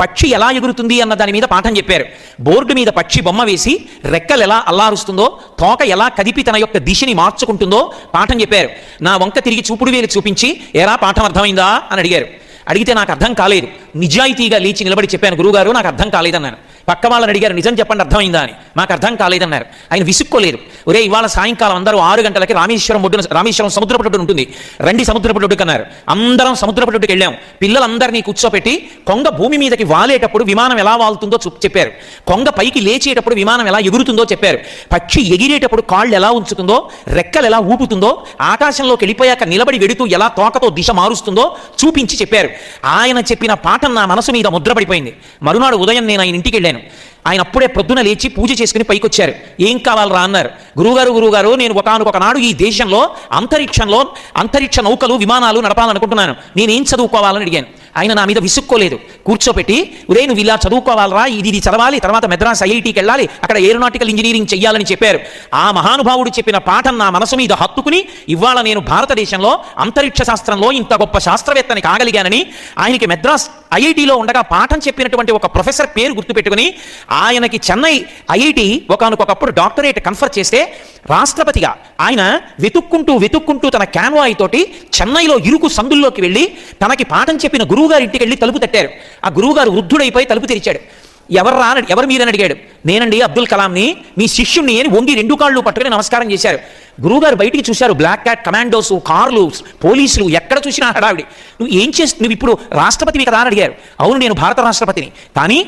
పక్షి ఎలా ఎగురుతుంది అన్న దాని మీద పాఠం చెప్పారు. బోర్డు మీద పక్షి బొమ్మ వేసి రెక్కలు ఎలా అల్లారుస్తుందో తోక ఎలా కదిపి తన యొక్క దిశని మార్చుకుంటుందో పాఠం చెప్పారు. నా వంక తిరిగి చూపుడు వేలు చూపించి ఎలా పాఠం అర్థమైందా? అని అడిగారు. అడిగితే నాకు అర్థం కాలేదు. నిజాయితీగా లేచి నిలబడి చెప్పాను గురువుగారు నాకు అర్థం కాలేదన్నాను పక్క వాళ్ళని అడిగారు నిజం చెప్పండి అర్థమైందా? అని. మాకు అర్థం కాలేదన్నారు. ఆయన విసుక్కోలేదు ఒరే ఇవాళ సాయంకాలం అందరూ ఆరు గంటలకి రామేశ్వరం ఒడ్డున రామేశ్వరం సముద్రపు ఒడ్డున ఉంటుంది. రండి సముద్రపు అన్నారు. అందరం సముద్రపు ఒడ్డుకు వెళ్ళాం. పిల్లలందరినీ కూర్చోపెట్టి కొంగ భూమి మీదకి వాలేటప్పుడు విమానం ఎలా వాలుతుందో చూ- చెప్పారు. కొంగ పైకి లేచేటప్పుడు విమానం ఎలా ఎగురుతుందో చెప్పారు. పక్షి ఎగిరేటప్పుడు కాళ్ళు ఎలా ఉంచుతుందో రెక్కలు ఎలా ఊపుతుందో ఆకాశంలోకి వెళ్ళిపోయాక నిలబడి వెడుతూ ఎలా తోకతో దిశ మారుస్తుందో చూపించి చెప్పారు. ఆయన చెప్పిన పాట నా మనసు మీద ముద్రపడిపోయింది మరునాడు ఉదయం నేను ఆయన ఇంటికి వెళ్ళాను. ఆయన అప్పుడే ప్రొద్దున లేచి పూజ చేసుకుని పైకొచ్చారు. ఏం కావాలరా? అన్నారు. గురుగారు గురుగారు నేను ఒకనొక నాడు ఈ దేశంలో అంతరిక్షంలో అంతరిక్ష నౌకలు విమానాలు నడపాలనుకుంటున్నాను. నేనేం చదువుకోవాలని అడిగాను. ఆయన నా మీద విసుక్కోలేదు. కూర్చోపెట్టి ఉదయం నువ్వు ఇలా చదువుకోవాలరా? ఇది ఇది చదవాలి. తర్వాత మెద్రాస్ ఐఐటికి వెళ్ళాలి. అక్కడ ఏరోనాటికల్ ఇంజనీరింగ్ చెయ్యాలని చెప్పారు. ఆ మహానుభావుడు చెప్పిన పాఠం నా మనసు మీద హత్తుకుని ఇవాళ నేను భారతదేశంలో అంతరిక్ష శాస్త్రంలో ఇంత గొప్ప శాస్త్రవేత్తని కాగలిగానని ఆయనకి మెద్రాస్ ఐఐటిలో ఉండగా పాఠం చెప్పినటువంటి ఒక ప్రొఫెసర్ పేరు గుర్తుపెట్టుకుని ఆయనకి చెన్నై ఐఐటి ఒకనకొకప్పుడు డాక్టరేట్ కన్ఫర్ చేస్తే రాష్ట్రపతిగా ఆయన వెతుక్కుంటూ వెతుక్కుంటూ తన క్యాన్వాయ్ తోటి చెన్నైలో ఇరుకు సందుల్లోకి వెళ్ళి తనకి పాఠం చెప్పిన గురువు గురువుగారి ఇంటికి వెళ్ళి తలుపు తట్టారు. ఆ గురువుగారు వృద్ధుడైపోయి తలుపు తెరిచాడు. ఎవరు రా ఎవరు మీరని అడిగాడు. నేనండి అబ్దుల్ కలాంని మీ శిష్యుణ్ణి అని వంగి రెండు కాళ్ళు పట్టుకుని నమస్కారం చేశారు. గురువుగారు బయటికి చూశారు బ్లాక్ క్యాట్ కమాండోస్ కార్లు పోలీసులు ఎక్కడ చూసినా హడావిడి. నువ్వు ఏం చేస్తు నువ్వు ఇప్పుడు రాష్ట్రపతివి కదా అని అడిగారు. అవును నేను భారత రాష్ట్రపతిని. కానీ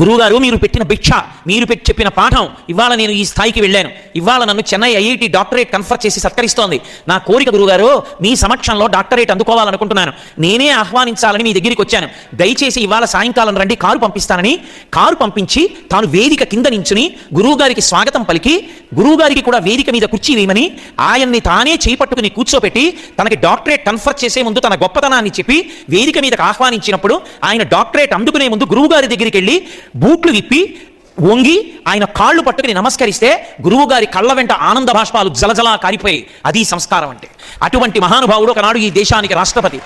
గురువుగారు మీరు పెట్టిన భిక్ష మీరు పెట్టి చెప్పిన పాఠం ఇవాళ నేను ఈ స్థాయికి వెళ్ళాను. ఇవాళ నన్ను చెన్నై ఐఐటి డాక్టరేట్ కన్ఫర్ చేసి సత్కరిస్తోంది. నా కోరిక గురువుగారు మీ సమక్షంలో డాక్టరేట్ అందుకోవాలనుకుంటున్నాను. నేనే ఆహ్వానించాలని మీ దగ్గరికి వచ్చాను. దయచేసి ఇవాళ సాయంకాలం రండి కారు పంపిస్తానని. కారు పంపించి తాను వేదిక కింద నించుని గురువుగారికి స్వాగతం పలికి గురువుగారికి కూడా వేదిక మీద కుర్చీ వేయమని ఆయన్ని తానే చేపట్టుకుని కూర్చోపెట్టి తనకి డాక్టరేట్ కన్ఫర్ చేసే ముందు తన గొప్పతనాన్ని చెప్పి వేదిక మీదకి ఆహ్వానించినప్పుడు ఆయన డాక్టరేట్ అందుకునే ముందు గురువుగారి దగ్గరికి వెళ్ళి బూట్లు విప్పి వంగి ఆయన కాళ్ళు పట్టుకుని నమస్కరిస్తే గురువు గారి కళ్ళ వెంట ఆనంద భాష్పాలు జలజలా కారిపోయి అది సంస్కారం అంటే. అటువంటి మహానుభావుడు ఒకనాడు ఈ దేశానికి రాష్ట్రపతి.